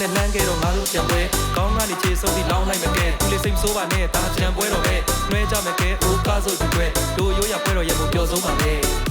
နေလမ်းခဲ့တော့ငါတို့ပြန်ပွဲကောင်းကနေခြေဆုံးပြီးလောင်းလိုက်မကဲသူလေးစိတ်ဆိုးပါနဲ့ဒါကြံပွဲတော့ပဲနှွဲကြမကဲအိုးကားဆိုသူတွေတို့ရိုးရပွဲတော့ရေမပျော်ဆုံးပါနဲ့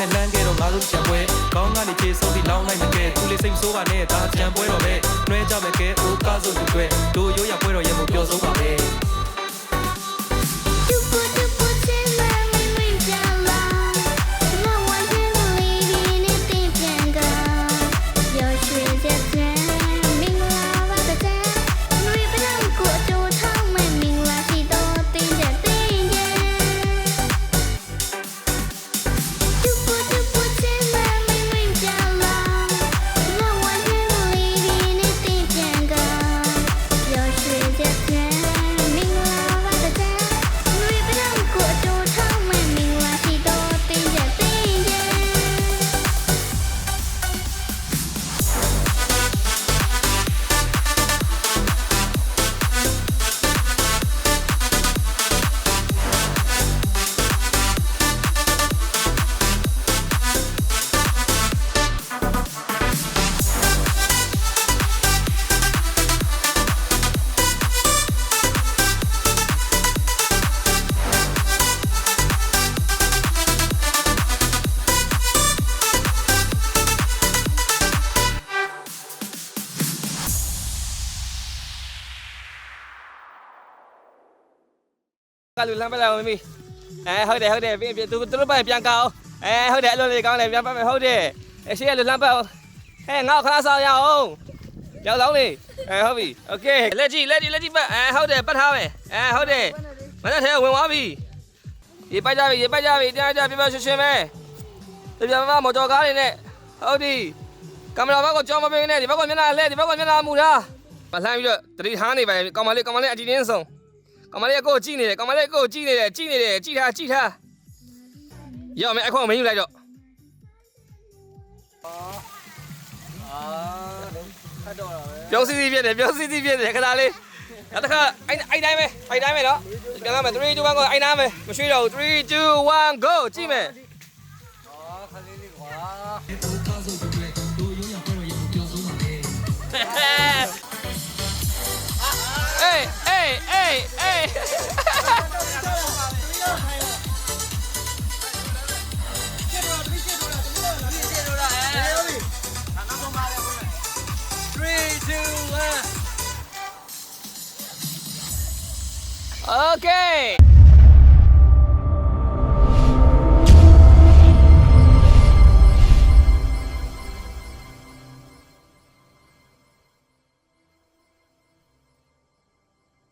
ရောက်ကနေလမ်းခဲ့တော့ငါတို့ပြန်ပွဲကောင်းကနေခြေဆုံးပြီးလောင်းလိုက်မကဲသူလေးစိတ်ဆိုးပါနဲ့ဒါကြံပွဲတော့ပဲနှွဲကြမကဲအိုးကားဆိုသူတွေတို့ရိုးရပွဲတော့ရေမပျော်ဆုံးပါနဲ့ ကလူလမ်းပတ်လာမမီအဲဟုတ်တယ်ဟုတ်တယ်ပြင်ပြင်သူသူတို့ပတ်ပြန်ကောင်းအဲဟုတ်တယ်အဲ့လိုလေးကောင်းတယ်ပြန်ပတ်မယ်ဟုတ်တယ်အရှိရလူလမ်းပတ်ဟဲ့ငါ့ခါဆောင်ရအောင်ရောက်လောင်းလေးအဲဟုတ်ပြီโอเคလက်ကြည့်လက်ကြည့်လက်ကြည့်ပတ်အဲဟုတ်တယ်ပတ်ထားမယ်အဲဟုတ်တယ်မနေ့ထဲဝင်သွားပြီရေပတ်ကြပြီရေပတ်ကြပြီတရားကြပြပြရွှင်ရွှင်ပဲပြပြမမော်တော်ကားတွေနဲ့ဟုတ်ပြီကင်မရာဘက်ကိုကြောင်းမပေးနဲ့ဒီဘက်ကမျက်နှာလှည့်ဒီဘက်ကမျက်နှာမူထားမလှမ်းပြီးတော့တတိထားနေပါကောင်မလေးကောင်မလေးအကြည့်တင်းဆုံး ကောင်မလေးကကိုကိုကြည့်နေတယ်ကောင်မလေးကကိုကိုကြည့်နေတယ်ကြည့်နေတယ်ကြည့်ထားကြည့်ထားရောက်မယ်အခုမင်းယူလိုက်တော့အာဖတ်တော့တာပဲပြောစီစီဖြစ်တယ်ပြောစီစီဖြစ်တယ်ခဏလေးနောက်တစ်ခါအဲ့အဲ့တိုင်းပဲအဲ့တိုင်းပဲနော်ပြန်လာမယ်3 2 1 go အဲ့နားမယ်မရွှေ့တော့ဘူး3 2 1 go ကြည့်မယ်အေး ơi Okay.